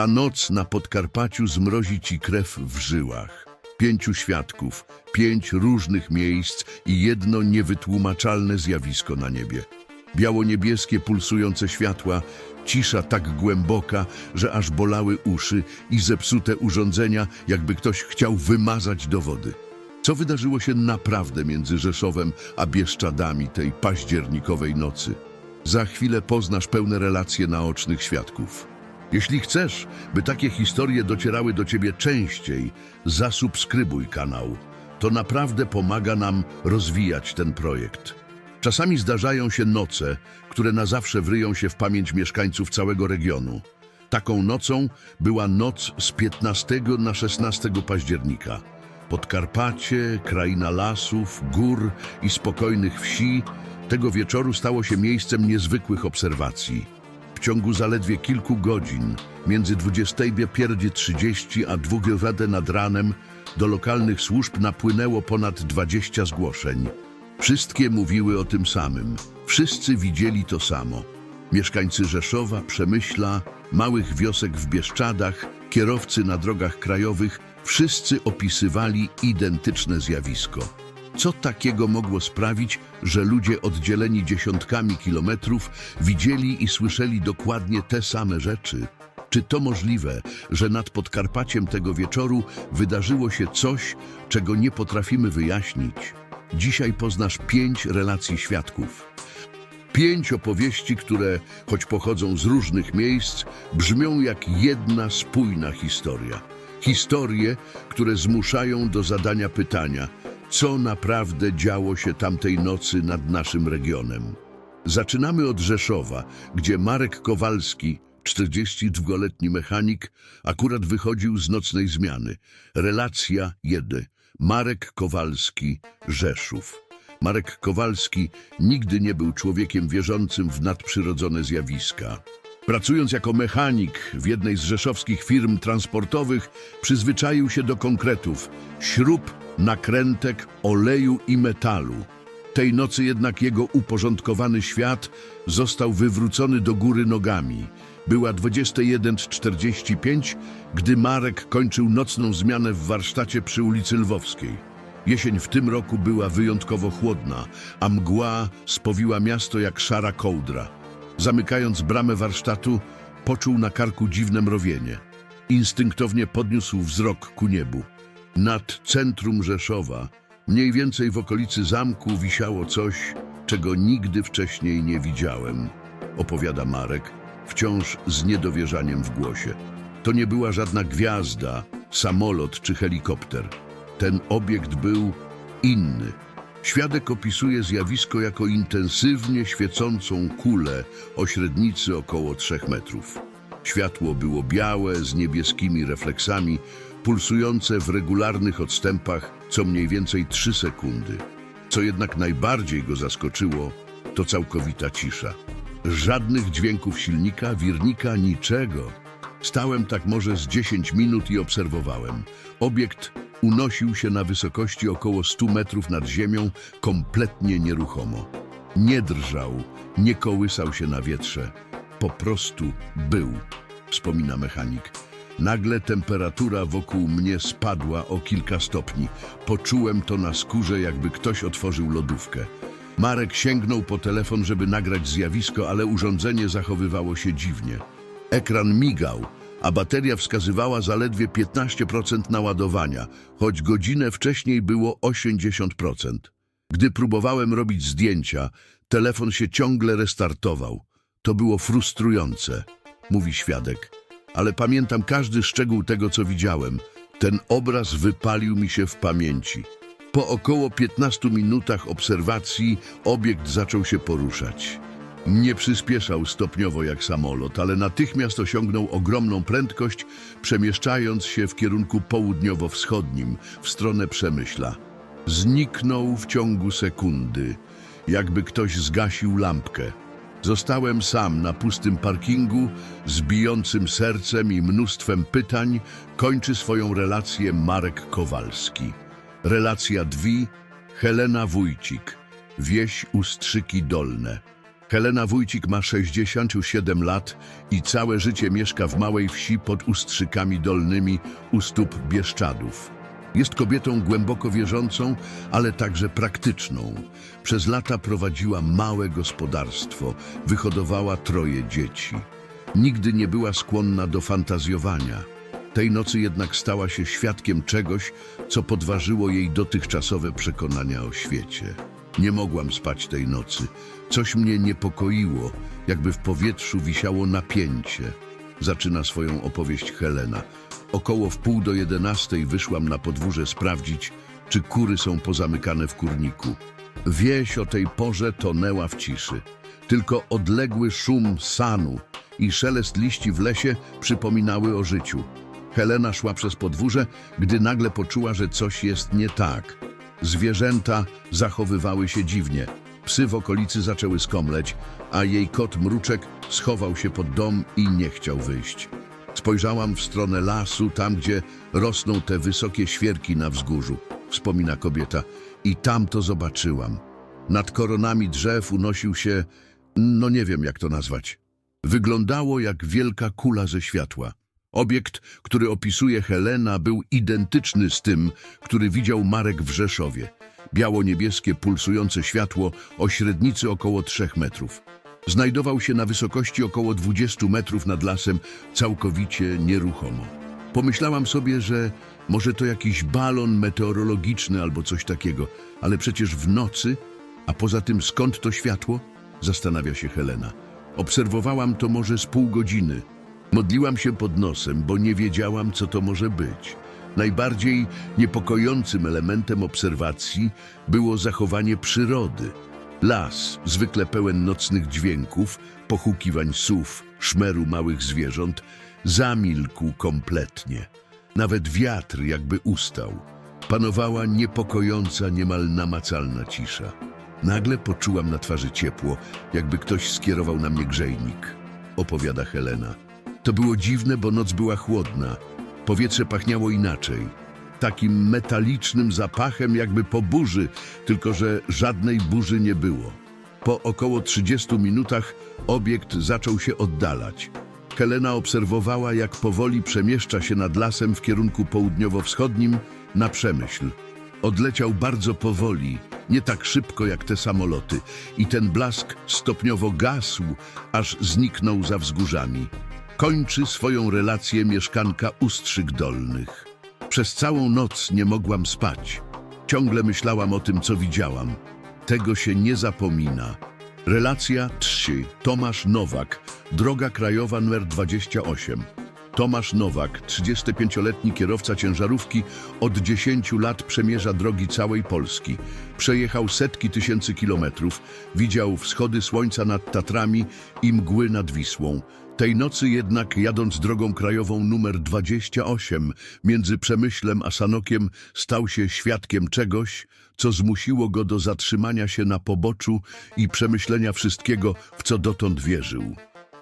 Ta noc na Podkarpaciu zmrozi ci krew w żyłach. Pięciu świadków, pięć różnych miejsc i jedno niewytłumaczalne zjawisko na niebie. Biało-niebieskie pulsujące światła, cisza tak głęboka, że aż bolały uszy i zepsute urządzenia, jakby ktoś chciał wymazać dowody. Co wydarzyło się naprawdę między Rzeszowem a Bieszczadami tej październikowej nocy? Za chwilę poznasz pełne relacje naocznych świadków. Jeśli chcesz, by takie historie docierały do Ciebie częściej, zasubskrybuj kanał. To naprawdę pomaga nam rozwijać ten projekt. Czasami zdarzają się noce, które na zawsze wryją się w pamięć mieszkańców całego regionu. Taką nocą była noc z 15 na 16 października. Podkarpacie, kraina lasów, gór i spokojnych wsi tego wieczoru stało się miejscem niezwykłych obserwacji. W ciągu zaledwie kilku godzin, między 21.30 a 2 nad ranem, do lokalnych służb napłynęło ponad 20 zgłoszeń. Wszystkie mówiły o tym samym. Wszyscy widzieli to samo. Mieszkańcy Rzeszowa, Przemyśla, małych wiosek w Bieszczadach, kierowcy na drogach krajowych, wszyscy opisywali identyczne zjawisko. Co takiego mogło sprawić, że ludzie oddzieleni dziesiątkami kilometrów widzieli i słyszeli dokładnie te same rzeczy? Czy to możliwe, że nad Podkarpaciem tego wieczoru wydarzyło się coś, czego nie potrafimy wyjaśnić? Dzisiaj poznasz pięć relacji świadków. Pięć opowieści, które, choć pochodzą z różnych miejsc, brzmią jak jedna spójna historia. Historie, które zmuszają do zadania pytania, co naprawdę działo się tamtej nocy nad naszym regionem. Zaczynamy od Rzeszowa, gdzie Marek Kowalski, 42-letni mechanik, akurat wychodził z nocnej zmiany. Relacja 1. Marek Kowalski, Rzeszów. Marek Kowalski nigdy nie był człowiekiem wierzącym w nadprzyrodzone zjawiska. Pracując jako mechanik w jednej z rzeszowskich firm transportowych, przyzwyczaił się do konkretów śrub, nakrętek, oleju i metalu. Tej nocy jednak jego uporządkowany świat został wywrócony do góry nogami. Była 21.45, gdy Marek kończył nocną zmianę w warsztacie przy ulicy Lwowskiej. Jesień w tym roku była wyjątkowo chłodna, a mgła spowiła miasto jak szara kołdra. Zamykając bramę warsztatu, poczuł na karku dziwne mrowienie. Instynktownie podniósł wzrok ku niebu. Nad centrum Rzeszowa, mniej więcej w okolicy zamku, wisiało coś, czego nigdy wcześniej nie widziałem, opowiada Marek, wciąż z niedowierzaniem w głosie. To nie była żadna gwiazda, samolot czy helikopter. Ten obiekt był inny. Świadek opisuje zjawisko jako intensywnie świecącą kulę o średnicy około 3 metrów. Światło było białe, z niebieskimi refleksami, pulsujące w regularnych odstępach co mniej więcej 3 sekundy. Co jednak najbardziej go zaskoczyło, to całkowita cisza. Żadnych dźwięków silnika, wirnika, niczego. Stałem tak może z 10 minut i obserwowałem. Obiekt unosił się na wysokości około 100 metrów nad ziemią, kompletnie nieruchomo. Nie drżał, nie kołysał się na wietrze. Po prostu był, wspomina mechanik. Nagle temperatura wokół mnie spadła o kilka stopni. Poczułem to na skórze, jakby ktoś otworzył lodówkę. Marek sięgnął po telefon, żeby nagrać zjawisko, ale urządzenie zachowywało się dziwnie. Ekran migał, a bateria wskazywała zaledwie 15% naładowania, choć godzinę wcześniej było 80%. Gdy próbowałem robić zdjęcia, telefon się ciągle restartował. To było frustrujące, mówi świadek. Ale pamiętam każdy szczegół tego, co widziałem. Ten obraz wypalił mi się w pamięci. Po około 15 minutach obserwacji obiekt zaczął się poruszać. Nie przyspieszał stopniowo jak samolot, ale natychmiast osiągnął ogromną prędkość, przemieszczając się w kierunku południowo-wschodnim, w stronę Przemyśla. Zniknął w ciągu sekundy, jakby ktoś zgasił lampkę. Zostałem sam na pustym parkingu, z bijącym sercem i mnóstwem pytań, kończy swoją relację Marek Kowalski. Relacja dwi, Helena Wójcik, wieś Ustrzyki Dolne. Helena Wójcik ma 67 lat i całe życie mieszka w małej wsi pod Ustrzykami Dolnymi u stóp Bieszczadów. Jest kobietą głęboko wierzącą, ale także praktyczną. Przez lata prowadziła małe gospodarstwo, wyhodowała troje dzieci. Nigdy nie była skłonna do fantazjowania. Tej nocy jednak stała się świadkiem czegoś, co podważyło jej dotychczasowe przekonania o świecie. Nie mogłam spać tej nocy. Coś mnie niepokoiło, jakby w powietrzu wisiało napięcie. Zaczyna swoją opowieść Helena. Około w pół do jedenastej wyszłam na podwórze sprawdzić, czy kury są pozamykane w kurniku. Wieś o tej porze tonęła w ciszy. Tylko odległy szum sanu i szelest liści w lesie przypominały o życiu. Helena szła przez podwórze, gdy nagle poczuła, że coś jest nie tak. Zwierzęta zachowywały się dziwnie. Psy w okolicy zaczęły skomleć, a jej kot mruczek schował się pod dom i nie chciał wyjść. Spojrzałam w stronę lasu, tam gdzie rosną te wysokie świerki na wzgórzu, wspomina kobieta, i tam to zobaczyłam. Nad koronami drzew unosił się, no nie wiem jak to nazwać. Wyglądało jak wielka kula ze światła. Obiekt, który opisuje Helena, był identyczny z tym, który widział Marek w Rzeszowie. Biało-niebieskie, pulsujące światło o średnicy około 3 metrów. Znajdował się na wysokości około 20 metrów nad lasem, całkowicie nieruchomo. Pomyślałam sobie, że może to jakiś balon meteorologiczny albo coś takiego, ale przecież w nocy, a poza tym skąd to światło? Zastanawia się Helena. Obserwowałam to może z pół godziny. Modliłam się pod nosem, bo nie wiedziałam, co to może być. Najbardziej niepokojącym elementem obserwacji było zachowanie przyrody. Las, zwykle pełen nocnych dźwięków, pochukiwań sów, szmeru małych zwierząt, zamilkł kompletnie. Nawet wiatr jakby ustał. Panowała niepokojąca, niemal namacalna cisza. Nagle poczułam na twarzy ciepło, jakby ktoś skierował na mnie grzejnik. Opowiada Helena. To było dziwne, bo noc była chłodna. Powietrze pachniało inaczej. Takim metalicznym zapachem jakby po burzy, tylko że żadnej burzy nie było. Po około 30 minutach obiekt zaczął się oddalać. Helena obserwowała, jak powoli przemieszcza się nad lasem w kierunku południowo-wschodnim na Przemyśl. Odleciał bardzo powoli, nie tak szybko jak te samoloty i ten blask stopniowo gasł, aż zniknął za wzgórzami. Kończy swoją relację mieszkanka Ustrzyk Dolnych. Przez całą noc nie mogłam spać. Ciągle myślałam o tym, co widziałam. Tego się nie zapomina. Relacja 3. Tomasz Nowak, droga krajowa nr 28. Tomasz Nowak, 35-letni kierowca ciężarówki, od 10 lat przemierza drogi całej Polski. Przejechał setki tysięcy kilometrów, widział wschody słońca nad Tatrami i mgły nad Wisłą. Tej nocy jednak, jadąc drogą krajową numer 28, między Przemyślem a Sanokiem, stał się świadkiem czegoś, co zmusiło go do zatrzymania się na poboczu i przemyślenia wszystkiego, w co dotąd wierzył.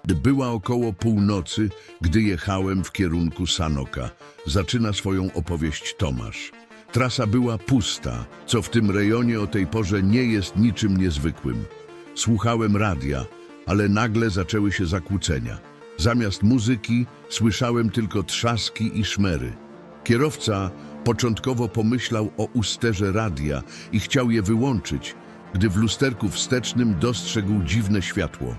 Była około północy, gdy jechałem w kierunku Sanoka. Zaczyna swoją opowieść Tomasz. Trasa była pusta, co w tym rejonie o tej porze nie jest niczym niezwykłym. Słuchałem radia, ale nagle zaczęły się zakłócenia. Zamiast muzyki słyszałem tylko trzaski i szmery. Kierowca początkowo pomyślał o usterze radia i chciał je wyłączyć, gdy w lusterku wstecznym dostrzegł dziwne światło.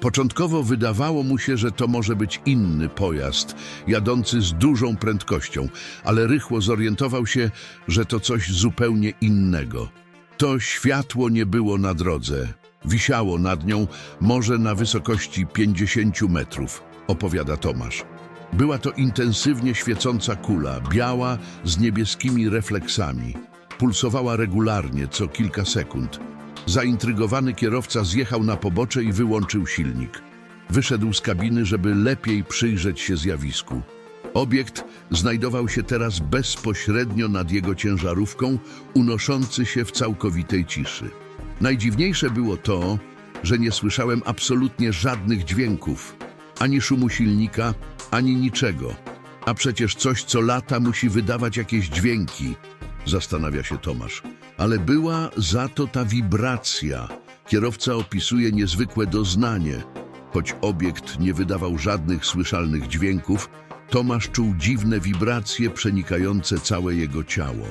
Początkowo wydawało mu się, że to może być inny pojazd, jadący z dużą prędkością, ale rychło zorientował się, że to coś zupełnie innego. To światło nie było na drodze. Wisiało nad nią może na wysokości 50 metrów, opowiada Tomasz. Była to intensywnie świecąca kula, biała z niebieskimi refleksami. Pulsowała regularnie, co kilka sekund. Zaintrygowany kierowca zjechał na pobocze i wyłączył silnik. Wyszedł z kabiny, żeby lepiej przyjrzeć się zjawisku. Obiekt znajdował się teraz bezpośrednio nad jego ciężarówką, unoszący się w całkowitej ciszy. Najdziwniejsze było to, że nie słyszałem absolutnie żadnych dźwięków, ani szumu silnika, ani niczego. A przecież coś, co lata, musi wydawać jakieś dźwięki, zastanawia się Tomasz. Ale była za to ta wibracja, Kierowca opisuje niezwykłe doznanie. Choć obiekt nie wydawał żadnych słyszalnych dźwięków, Tomasz czuł dziwne wibracje przenikające całe jego ciało.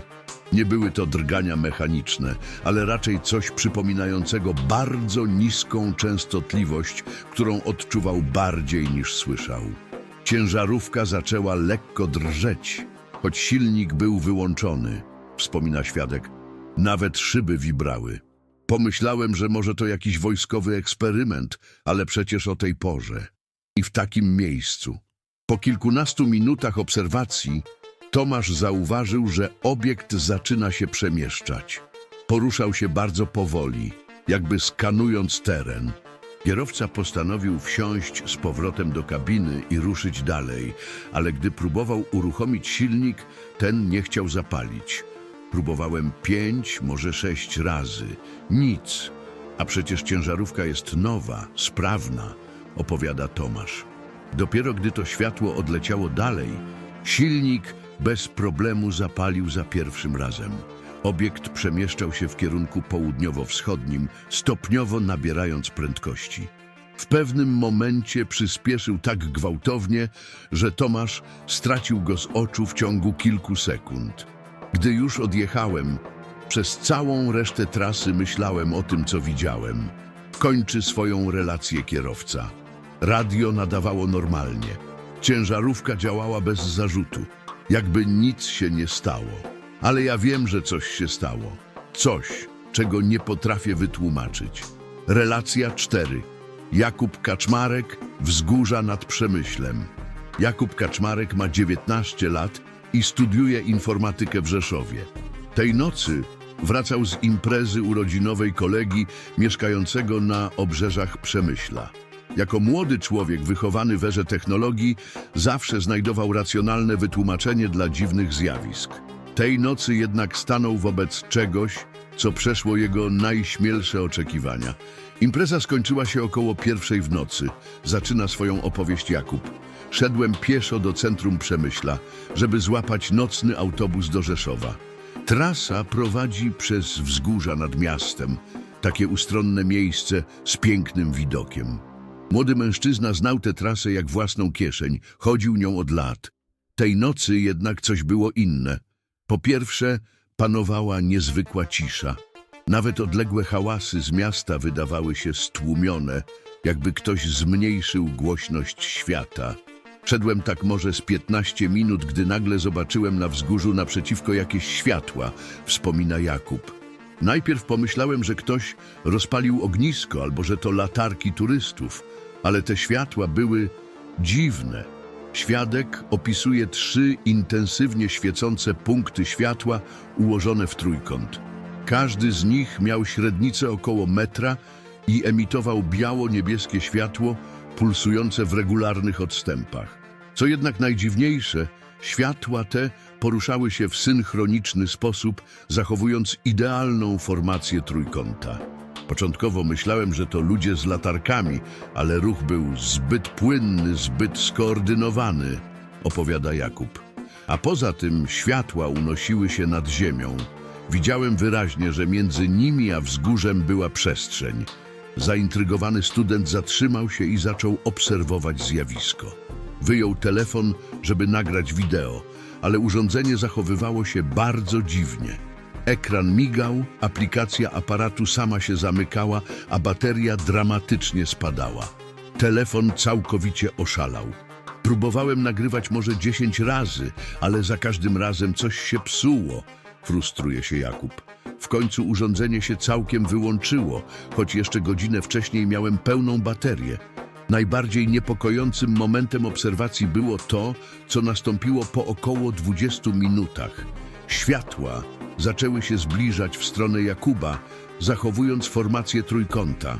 Nie były to drgania mechaniczne, ale raczej coś przypominającego bardzo niską częstotliwość, którą odczuwał bardziej niż słyszał. Ciężarówka zaczęła lekko drżeć, choć silnik był wyłączony, wspomina świadek. Nawet szyby wibrały. Pomyślałem, że może to jakiś wojskowy eksperyment, ale przecież o tej porze i w takim miejscu. Po kilkunastu minutach obserwacji Tomasz zauważył, że obiekt zaczyna się przemieszczać. Poruszał się bardzo powoli, jakby skanując teren. Kierowca postanowił wsiąść z powrotem do kabiny i ruszyć dalej, ale gdy próbował uruchomić silnik, ten nie chciał zapalić. Próbowałem pięć, może sześć razy. Nic. A przecież ciężarówka jest nowa, sprawna, opowiada Tomasz. Dopiero gdy to światło odleciało dalej, silnik bez problemu zapalił za pierwszym razem. Obiekt przemieszczał się w kierunku południowo-wschodnim, stopniowo nabierając prędkości. W pewnym momencie przyspieszył tak gwałtownie, że Tomasz stracił go z oczu w ciągu kilku sekund. Gdy już odjechałem, przez całą resztę trasy myślałem o tym, co widziałem. Kończy swoją relację kierowca. Radio nadawało normalnie. Ciężarówka działała bez zarzutu, jakby nic się nie stało. Ale ja wiem, że coś się stało. Coś, czego nie potrafię wytłumaczyć. Relacja 4. Jakub Kaczmarek, Wzgórza nad Przemyślem. Jakub Kaczmarek ma 19 lat i studiuje informatykę w Rzeszowie. Tej nocy wracał z imprezy urodzinowej kolegi mieszkającego na obrzeżach Przemyśla. Jako młody człowiek wychowany w erze technologii zawsze znajdował racjonalne wytłumaczenie dla dziwnych zjawisk. Tej nocy jednak stanął wobec czegoś, co przeszło jego najśmielsze oczekiwania. Impreza skończyła się około pierwszej w nocy. Zaczyna swoją opowieść Jakub. Szedłem pieszo do centrum Przemyśla, żeby złapać nocny autobus do Rzeszowa. Trasa prowadzi przez wzgórza nad miastem, takie ustronne miejsce z pięknym widokiem. Młody mężczyzna znał tę trasę jak własną kieszeń, chodził nią od lat. Tej nocy jednak coś było inne. Po pierwsze, panowała niezwykła cisza. Nawet odległe hałasy z miasta wydawały się stłumione, jakby ktoś zmniejszył głośność świata. Szedłem tak może z 15 minut, gdy nagle zobaczyłem na wzgórzu naprzeciwko jakieś światła, wspomina Jakub. Najpierw pomyślałem, że ktoś rozpalił ognisko albo że to latarki turystów, ale te światła były dziwne. Świadek opisuje trzy intensywnie świecące punkty światła ułożone w trójkąt. Każdy z nich miał średnicę około metra i emitował biało-niebieskie światło pulsujące w regularnych odstępach. Co jednak najdziwniejsze, światła te poruszały się w synchroniczny sposób, zachowując idealną formację trójkąta. Początkowo myślałem, że to ludzie z latarkami, ale ruch był zbyt płynny, zbyt skoordynowany, opowiada Jakub. A poza tym światła unosiły się nad ziemią. Widziałem wyraźnie, że między nimi a wzgórzem była przestrzeń. Zaintrygowany student zatrzymał się i zaczął obserwować zjawisko. Wyjął telefon, żeby nagrać wideo, ale urządzenie zachowywało się bardzo dziwnie. Ekran migał, aplikacja aparatu sama się zamykała, a bateria dramatycznie spadała. Telefon całkowicie oszalał. Próbowałem nagrywać może 10 razy, ale za każdym razem coś się psuło, frustruje się Jakub. W końcu urządzenie się całkiem wyłączyło, choć jeszcze godzinę wcześniej miałem pełną baterię. Najbardziej niepokojącym momentem obserwacji było to, co nastąpiło po około 20 minutach. Światła zaczęły się zbliżać w stronę Jakuba, zachowując formację trójkąta.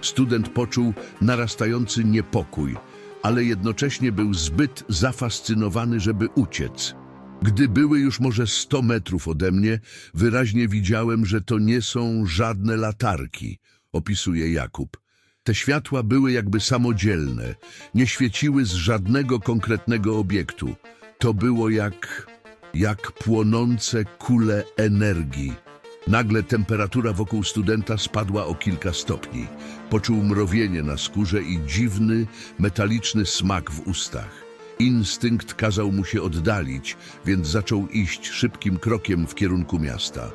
Student poczuł narastający niepokój, ale jednocześnie był zbyt zafascynowany, żeby uciec. Gdy były już może 100 metrów ode mnie, wyraźnie widziałem, że to nie są żadne latarki, opisuje Jakub. Te światła były jakby samodzielne, nie świeciły z żadnego konkretnego obiektu. To było jak, jak płonące kule energii. Nagle temperatura wokół studenta spadła o kilka stopni. Poczuł mrowienie na skórze i dziwny, metaliczny smak w ustach. Instynkt kazał mu się oddalić, więc zaczął iść szybkim krokiem w kierunku miasta.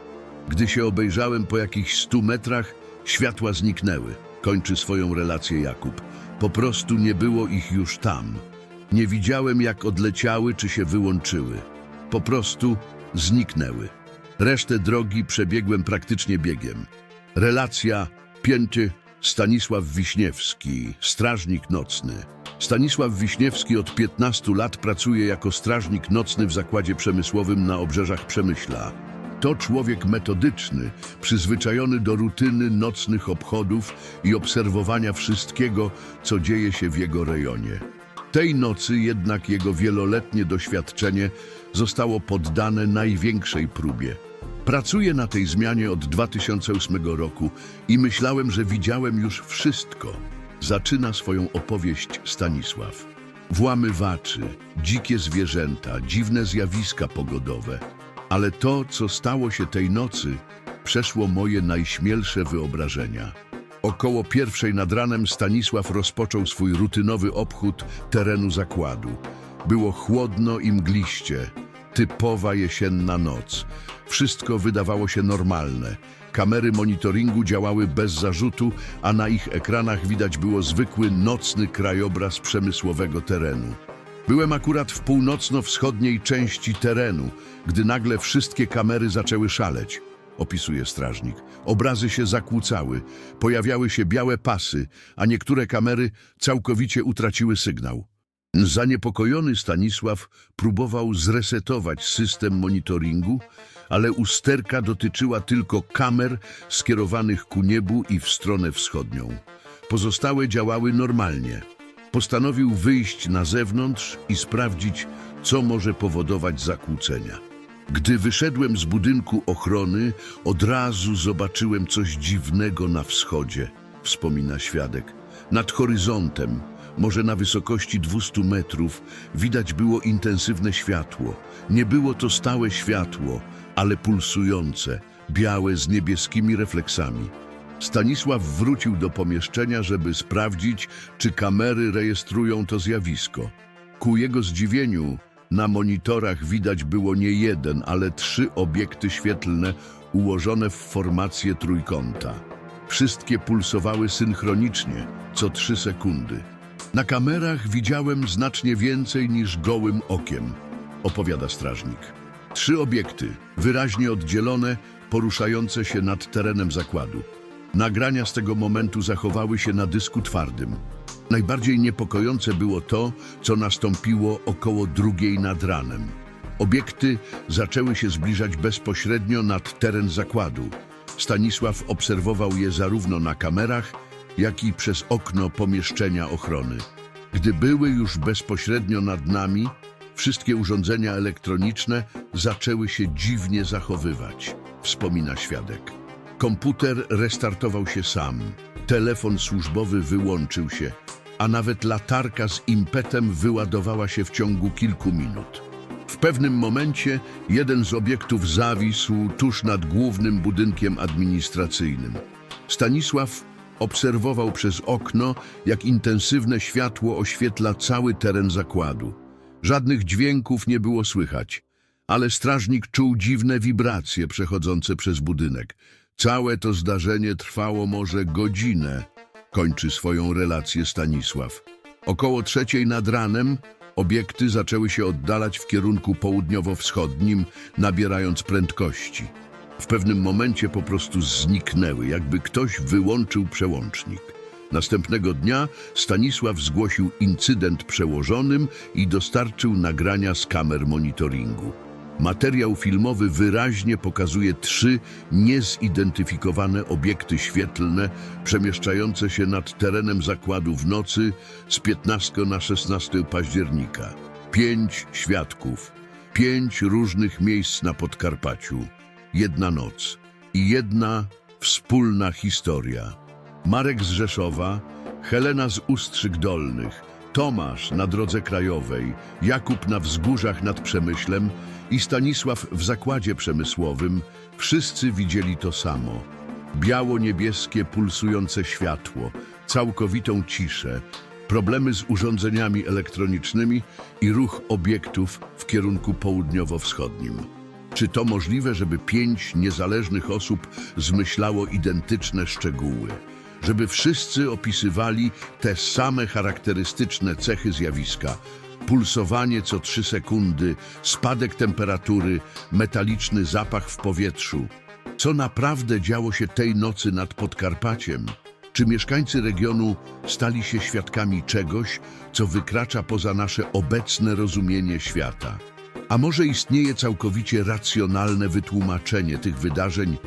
Gdy się obejrzałem po jakichś stu metrach, światła zniknęły. Kończy swoją relację Jakub. Po prostu nie było ich już tam. Nie widziałem, jak odleciały czy się wyłączyły. Po prostu zniknęły. Resztę drogi przebiegłem praktycznie biegiem. Relacja pięty Stanisław Wiśniewski, strażnik nocny. Stanisław Wiśniewski od 15 lat pracuje jako strażnik nocny w zakładzie przemysłowym na obrzeżach Przemyśla. To człowiek metodyczny, przyzwyczajony do rutyny nocnych obchodów i obserwowania wszystkiego, co dzieje się w jego rejonie. Tej nocy jednak jego wieloletnie doświadczenie zostało poddane największej próbie. Pracuję na tej zmianie od 2008 roku i myślałem, że widziałem już wszystko. Zaczyna swoją opowieść Stanisław. Włamywaczy, dzikie zwierzęta, dziwne zjawiska pogodowe. Ale to, co stało się tej nocy, przeszło moje najśmielsze wyobrażenia. Około pierwszej nad ranem Stanisław rozpoczął swój rutynowy obchód terenu zakładu. Było chłodno i mgliście. Typowa jesienna noc. Wszystko wydawało się normalne. Kamery monitoringu działały bez zarzutu, a na ich ekranach widać było zwykły nocny krajobraz przemysłowego terenu. Byłem akurat w północno-wschodniej części terenu, gdy nagle wszystkie kamery zaczęły szaleć, opisuje strażnik. Obrazy się zakłócały, pojawiały się białe pasy, a niektóre kamery całkowicie utraciły sygnał. Zaniepokojony Stanisław próbował zresetować system monitoringu, ale usterka dotyczyła tylko kamer skierowanych ku niebu i w stronę wschodnią. Pozostałe działały normalnie. Postanowił wyjść na zewnątrz i sprawdzić, co może powodować zakłócenia. Gdy wyszedłem z budynku ochrony, od razu zobaczyłem coś dziwnego na wschodzie, wspomina świadek. Nad horyzontem, może na wysokości 200 metrów, widać było intensywne światło. Nie było to stałe światło, ale pulsujące, białe z niebieskimi refleksami. Stanisław wrócił do pomieszczenia, żeby sprawdzić, czy kamery rejestrują to zjawisko. Ku jego zdziwieniu, na monitorach widać było nie jeden, ale trzy obiekty świetlne ułożone w formację trójkąta. Wszystkie pulsowały synchronicznie, co trzy sekundy. Na kamerach widziałem znacznie więcej niż gołym okiem, opowiada strażnik. Trzy obiekty, wyraźnie oddzielone, poruszające się nad terenem zakładu. Nagrania z tego momentu zachowały się na dysku twardym. Najbardziej niepokojące było to, co nastąpiło około drugiej nad ranem. Obiekty zaczęły się zbliżać bezpośrednio nad teren zakładu. Stanisław obserwował je zarówno na kamerach, jak i przez okno pomieszczenia ochrony. Gdy były już bezpośrednio nad nami, wszystkie urządzenia elektroniczne zaczęły się dziwnie zachowywać, wspomina świadek. Komputer restartował się sam, telefon służbowy wyłączył się, a nawet latarka z impetem wyładowała się w ciągu kilku minut. W pewnym momencie jeden z obiektów zawisł tuż nad głównym budynkiem administracyjnym. Stanisław obserwował przez okno, jak intensywne światło oświetla cały teren zakładu. Żadnych dźwięków nie było słychać, ale strażnik czuł dziwne wibracje przechodzące przez budynek. Całe to zdarzenie trwało może godzinę, kończy swoją relację Stanisław. Około trzeciej nad ranem obiekty zaczęły się oddalać w kierunku południowo-wschodnim, nabierając prędkości. W pewnym momencie po prostu zniknęły, jakby ktoś wyłączył przełącznik. Następnego dnia Stanisław zgłosił incydent przełożonym i dostarczył nagrania z kamer monitoringu. Materiał filmowy wyraźnie pokazuje trzy niezidentyfikowane obiekty świetlne przemieszczające się nad terenem zakładu w nocy z 15 na 16 października. Pięć świadków, pięć różnych miejsc na Podkarpaciu, jedna noc i jedna wspólna historia. Marek z Rzeszowa, Helena z Ustrzyk Dolnych, Tomasz na drodze krajowej, Jakub na wzgórzach nad Przemyślem i Stanisław w zakładzie przemysłowym wszyscy widzieli to samo. Biało-niebieskie pulsujące światło, całkowitą ciszę, problemy z urządzeniami elektronicznymi i ruch obiektów w kierunku południowo-wschodnim. Czy to możliwe, żeby pięć niezależnych osób zmyślało identyczne szczegóły? Żeby wszyscy opisywali te same charakterystyczne cechy zjawiska? Pulsowanie co trzy sekundy, spadek temperatury, metaliczny zapach w powietrzu. Co naprawdę działo się tej nocy nad Podkarpaciem? Czy mieszkańcy regionu stali się świadkami czegoś, co wykracza poza nasze obecne rozumienie świata? A może istnieje całkowicie racjonalne wytłumaczenie tych wydarzeń,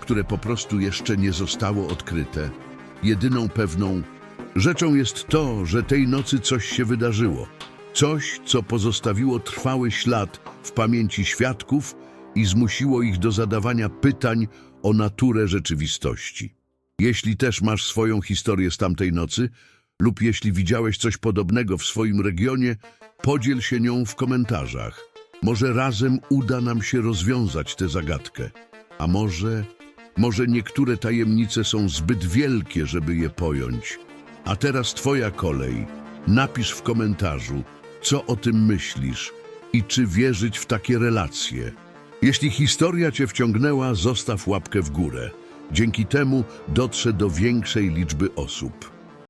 które po prostu jeszcze nie zostało odkryte? Jedyną pewną rzeczą jest to, że tej nocy coś się wydarzyło. Coś, co pozostawiło trwały ślad w pamięci świadków i zmusiło ich do zadawania pytań o naturę rzeczywistości. Jeśli też masz swoją historię z tamtej nocy, lub jeśli widziałeś coś podobnego w swoim regionie, podziel się nią w komentarzach. Może razem uda nam się rozwiązać tę zagadkę. A może, może niektóre tajemnice są zbyt wielkie, żeby je pojąć. A teraz twoja kolej. Napisz w komentarzu, co o tym myślisz i czy wierzyć w takie relacje. Jeśli historia cię wciągnęła, zostaw łapkę w górę. Dzięki temu dotrze do większej liczby osób.